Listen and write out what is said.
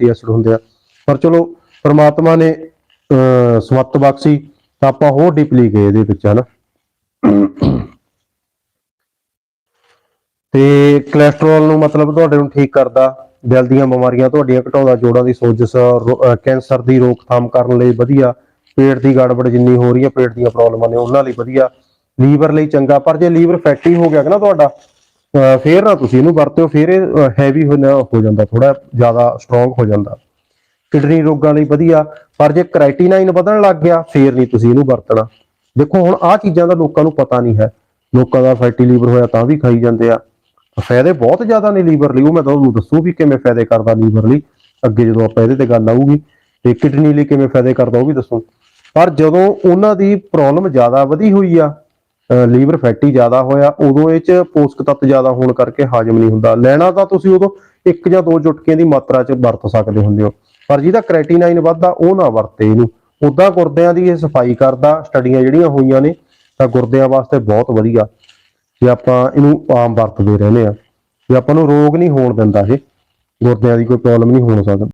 Acid ਹੁੰਦੇ ਆ। ਪਰ ਚਲੋ ਪ੍ਰਮਾਤਮਾ ਨੇ ਅਹ, ਬਖਸ਼ੀ ਤਾਂ ਆਪਾਂ ਹੋਰ ਡੀਪਲੀ ਗਏ ਇਹਦੇ ਵਿੱਚ ਹਨਾ। ਤੇ ਕੋਲੇਸਟ੍ਰੋਲ ਨੂੰ ਮਤਲਬ ਤੁਹਾਡੇ ਨੂੰ ਠੀਕ ਕਰਦਾ ਦਿਲ ਦੀਆਂ ਬਿਮਾਰੀਆਂ ਤੁਹਾਡੀਆਂ ਘਟਾਉਂਦਾ ਜੋੜਾਂ ਦੀ ਸੋਜਸ਼ ਕੈਂਸਰ ਦੀ ਰੋਕਥਾਮ ਕਰਨ ਲਈ ਵਧੀਆ ਪੇਟ ਦੀ ਗੜਬੜ ਜਿੰਨੀ ਹੋ ਰਹੀ ਹੈ ਪੇਟ ਦੀਆਂ ਪ੍ਰੋਬਲਮਾਂ ਨੇ ਉਹਨਾਂ ਲਈ ਵਧੀਆ। ਲੀਵਰ ਲਈ ਚੰਗਾ ਪਰ ਜੇ ਲੀਵਰ ਫੈਟੀ ਹੋ ਗਿਆ ਨਾ ਤੁਹਾਡਾ ਫੇਰ ਨਾ ਤੁਸੀਂ ਇਹਨੂੰ ਵਰਤਿਓ, ਫੇਰ ਇਹ ਹੈਵੀ ਹੋ ਜਾਂਦਾ ਥੋੜਾ ਜ਼ਿਆਦਾ ਸਟਰੋਂਗ ਹੋ ਜਾਂਦਾ। ਕਿਡਨੀ ਰੋਗਾਂ ਲਈ ਵਧੀਆ, ਪਰ ਜੇ ਕ੍ਰਾਈਟੀਨਾਈਨ ਵਧਣ ਲੱਗ ਗਿਆ, ਫੇਰ ਨਹੀਂ ਤੁਸੀਂ ਇਹਨੂੰ ਵਰਤਣਾ। ਦੇਖੋ, ਹੁਣ ਆਹ ਚੀਜ਼ਾਂ ਦਾ ਲੋਕਾਂ ਨੂੰ ਪਤਾ ਨਹੀਂ ਹੈ। ਲੋਕਾਂ ਦਾ ਫੈਟੀ ਲੀਵਰ ਹੋਇਆ ਤਾਂ ਵੀ ਖਾਈ ਜਾਂਦੇ ਆ। ਫਾਇਦੇ ਬਹੁਤ ਜ਼ਿਆਦਾ ਨੇ ਲੀਵਰ ਲਈ, ਉਹ ਮੈਂ ਤੁਹਾਨੂੰ ਦੱਸੂ ਵੀ ਕਿਵੇਂ ਫਾਇਦੇ ਕਰਦਾ ਲੀਵਰ ਲਈ। ਅੱਗੇ ਜਦੋਂ ਆਪਾਂ ਇਹਦੇ ਤੇ ਗੱਲ ਆਊਗੀ, ਤੇ ਕਿਡਨੀ ਲਈ ਕਿਵੇਂ ਫਾਇਦੇ ਕਰਦਾ ਉਹ ਵੀ ਦੱਸੂ। ਪਰ ਜਦੋਂ ਉਹਨਾਂ ਦੀ ਪ੍ਰੋਬਲਮ ਜ਼ਿਆਦਾ ਵਧੀ ਹੋਈ ਆ ਲੀਵਰ ਫੈਟੀ ਜ਼ਿਆਦਾ ਹੋਇਆ, ਉਦੋਂ ਇਹ ਚ ਪੋਸ਼ਕ ਤੱਤ ਜ਼ਿਆਦਾ ਹੋਣ ਕਰਕੇ ਹਾਜ਼ਮ ਨਹੀਂ ਹੁੰਦਾ। ਲੈਣਾ ਤਾਂ ਤੁਸੀਂ ਉਦੋਂ ਇੱਕ ਜਾਂ ਦੋ ਚੁਟਕੀਆਂ ਦੀ ਮਾਤਰਾ ਚ ਵਰਤ ਸਕਦੇ ਹੁੰਦੇ ਹੋ। ਪਰ ਜਿਹਦਾ ਕ੍ਰੈਟੀਨਾਈਨ ਵੱਧਦਾ, ਉਹ ਨਾ ਵਰਤੇ ਇਹਨੂੰ। ਉਦਾਂ ਗੁਰਦਿਆਂ ਦੀ ਇਹ ਸਫ਼ਾਈ ਕਰਦਾ ਸਟੱਡੀਆਂ ਜਿਹੜੀਆਂ ਹੋਈਆਂ ਨੇ, ਤਾਂ ਗੁਰਦਿਆਂ ਵਾਸਤੇ ਬਹੁਤ ਵਧੀਆ। ਜੇ ਆਪਾਂ ਇਹਨੂੰ ਆਮ ਵਰਤਦੇ ਰਹਿੰਦੇ ਆ ਜੇ ਆਪਾਂ ਨੂੰ ਰੋਗ ਨਹੀਂ ਹੋਣ ਦਿੰਦਾ ਇਹ, ਗੁਰਦਿਆਂ ਦੀ ਕੋਈ ਪ੍ਰੋਬਲਮ ਨਹੀਂ ਹੋਣ ਸਕਦੀ।